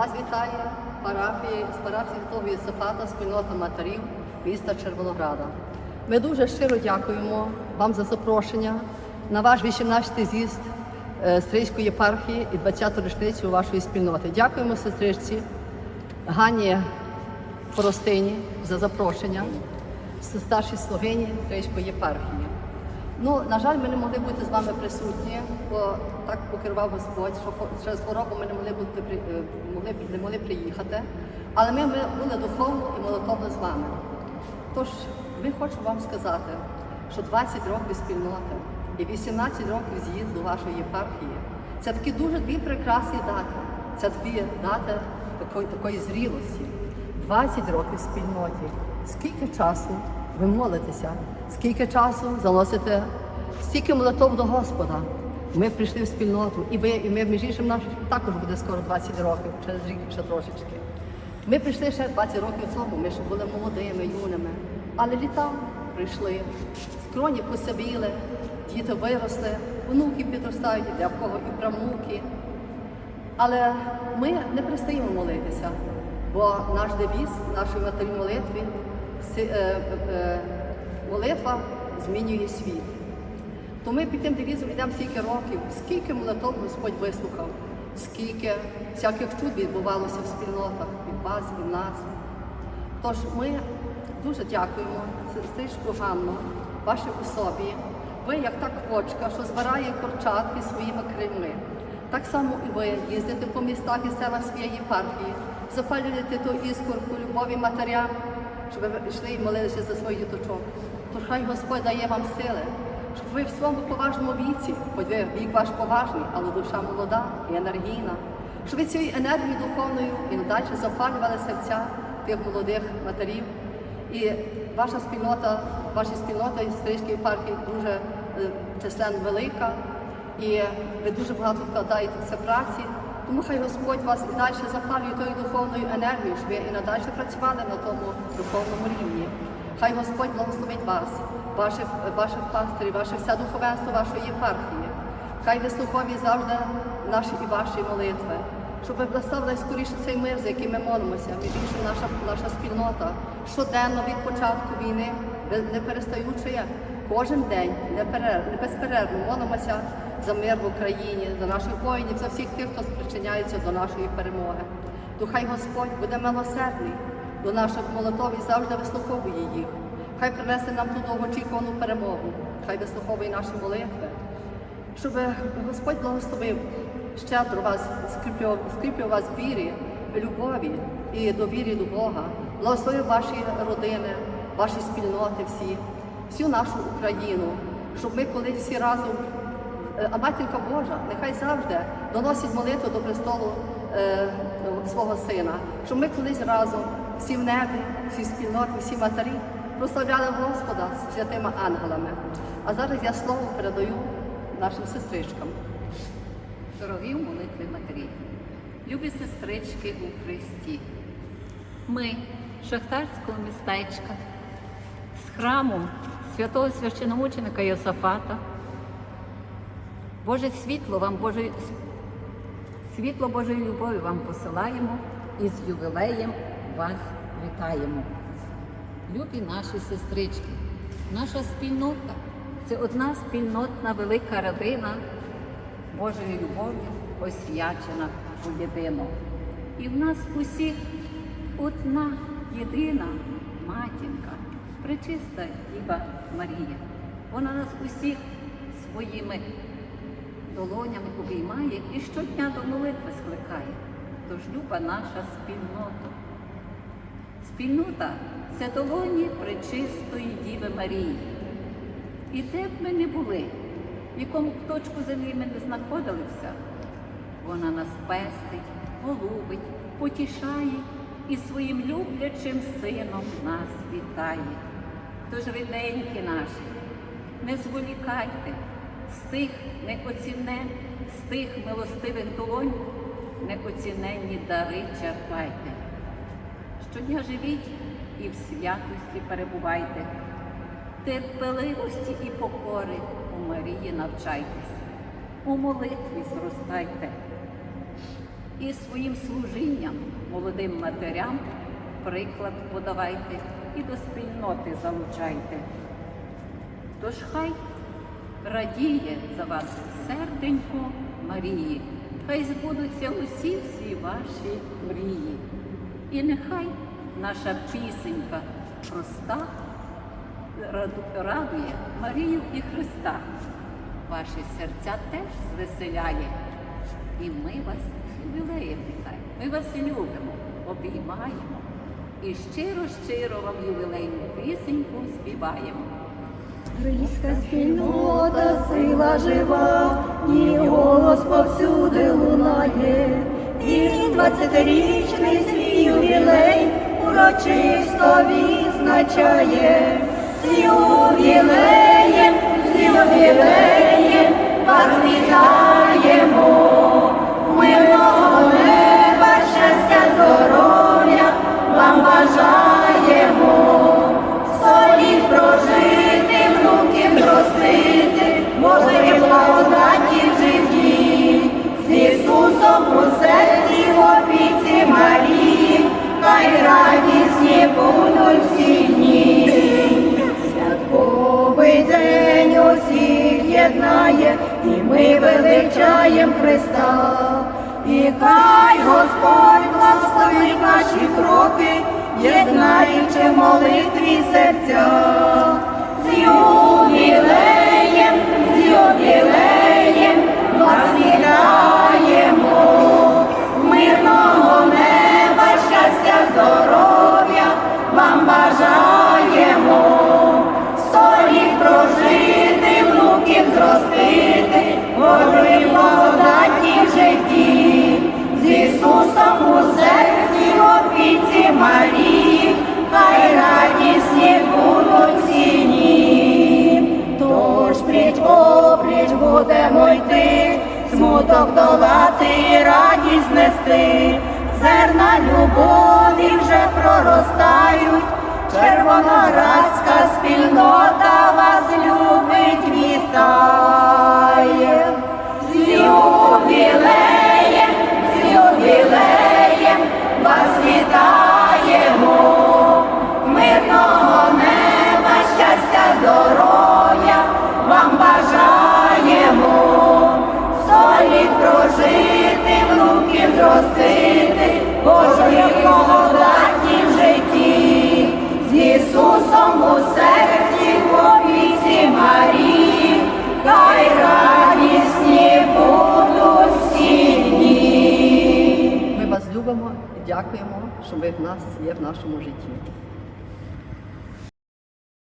Вас вітає парафія з парафії Святого Єсифата, спільнота матерів міста Червонограда. Ми дуже щиро дякуємо вам за запрошення на ваш 18-й з'їзд е, Стрийської єпархії і 20-ту річницю вашої спільноти. Дякуємо сестричці Гані Форостині за запрошення, старшій слугині Стрийської єпархії. Ну, на жаль, ми не могли бути з вами присутні, бо так покерував Господь, що через хворобу ми не могли бути е, могли, не могли приїхати. Але ми, ми були духовно і молитовно з вами. Тож ми хочемо вам сказати, що 20 років спільноти і 18 років з'їзду вашої єпархії це такі дуже дві прекрасні дати. Це дві дати такої, такої зрілості. 20 років спільноті. Скільки часу ви молитеся? Скільки часу заносите стільки молитов до Господа? Ми прийшли в спільноту, і ви, і ми, між іншим, наш також буде скоро 20 років, через рік ще трошечки. Ми прийшли ще 20 років тому, ми ще були молодими, юними. Але літа прийшли, скроні посивіли, діти виросли, онуки підростають, для кого і правнуки. Але ми не перестаємо молитися, бо наш девіз нашої матері молитви молитва змінює світ. То ми під тим девізом йдемо стільки років, скільки молитов Господь вислухав, скільки всяких чуд відбувалося в спільнотах від вас і нас. Тож ми дуже дякуємо сестричку Ганну, вашій особі. Ви як та квочка, що збирає курчат своїми крильми. Так само і ви їздите по містах і селах своєї єпархії, запалюєте ту іскорку любові матерям, щоб ви йшли і молилися за своїх діточок. Тож хай Господь дає вам сили, щоб ви в своєму поважному віці, хоч ви вік ваш поважний, але душа молода і енергійна, щоб ви цією енергією духовною і надалі запалювали серця тих молодих матерів. І ваша спільнота, ваша спільнота Стрийської єпархії дуже е, численно велика, і ви дуже багато вкладаєте в це праці. Тому хай Господь вас і далі запалює тою духовною енергією, щоб ви і надалі працювали на тому духовному рівні. Хай Господь благословить вас, ваших, ваших пастирів, ваше все духовенство вашої єпархії. Хай вислухові завжди наші і ваші молитви, щоб ви благословили скоріше цей мир, за який ми молимося. Між іншим, наша, наша спільнота щоденно від початку війни, не перестаючи, кожен день безперервно молимося за мир в Україні, за наших воїнів, за всіх тих, хто спричиняється до нашої перемоги. То хай Господь буде милосердний до наших молитов і завжди вислуховує їх. Хай принесе нам ту довгоочікувану перемогу, хай вислуховує наші молитви щоб Господь благословив щедро вас, скріплював вас вірі, любові і довірі до Бога, благословив ваші родини, ваші спільноти всі, всю нашу Україну, щоб ми коли всі разом, е, а Матінка Божа, нехай завжди доносить молитву до престолу е, свого сина, щоб ми колись разом, всі в небі, всі спільноти, всі матері, прославляли Господа з святими ангелами. А зараз я слово передаю нашим сестричкам. Дорогі в молитві матері, любі сестрички у Христі, ми шахтарського містечка, з храму святого священомученика Йосафата, Боже світло вам, Боже, світло Божої любові вам посилаємо і з ювілеєм вас вітаємо. Любі наші сестрички, наша спільнота це одна спільнотна велика родина Божою любов'ю освячена воєдино. І в нас усіх одна єдина матінка, пречиста Діва Марія. Вона нас усіх своїми долонями обіймає і щодня до молитви скликає. Тож люба наша спільнота. Спільнота це долоні пречистої Діви Марії. І де б ми не були, в якому точку землі ми не знаходилися, вона нас пестить, голубить, потішає і своїм люблячим сином нас вітає. Тож, рідненькі наші, не зволікайте, з тих неоцінен, з тих милостивих долонь неоціненні дари черпайте. Щодня живіть і в святості перебувайте, терпеливості і покори у Марії навчайтесь, у молитві зростайте. І своїм служінням молодим матерям приклад подавайте і до спільноти залучайте. Тож хай радіє за вас серденько Марії, хай збудуться усі всі ваші мрії. І нехай наша пісенька проста радує Марію і Христа. Ваші серця теж звеселяє. І ми вас ювілеєм вітаємо. Ми вас любимо, обіймаємо. І щиро-щиро вам ювілейну пісеньку співаємо. Українська спільнота, сила жива, її голос повсюди лунає. І двадцятирічний свій ювілей урочисто відзначає. З ювілеєм, з ювілеєм вас вітаємо. Мирного єднаючи молитві серця. З ювілеєм, з ювілеєм смуток долати радість нести, зерна любові вже проростають, червоноградська спільнота вас любить, вітає. З ювілеєм, з ювілеєм вас вітаємо. Мирного неба, щастя, здоров'я зростити, Божої благодаті в житті, з Ісусом у серці в опіці Марії, хай радісні будуть всі дні. Ми вас любимо і дякуємо, що ви в нас є в нашому житті.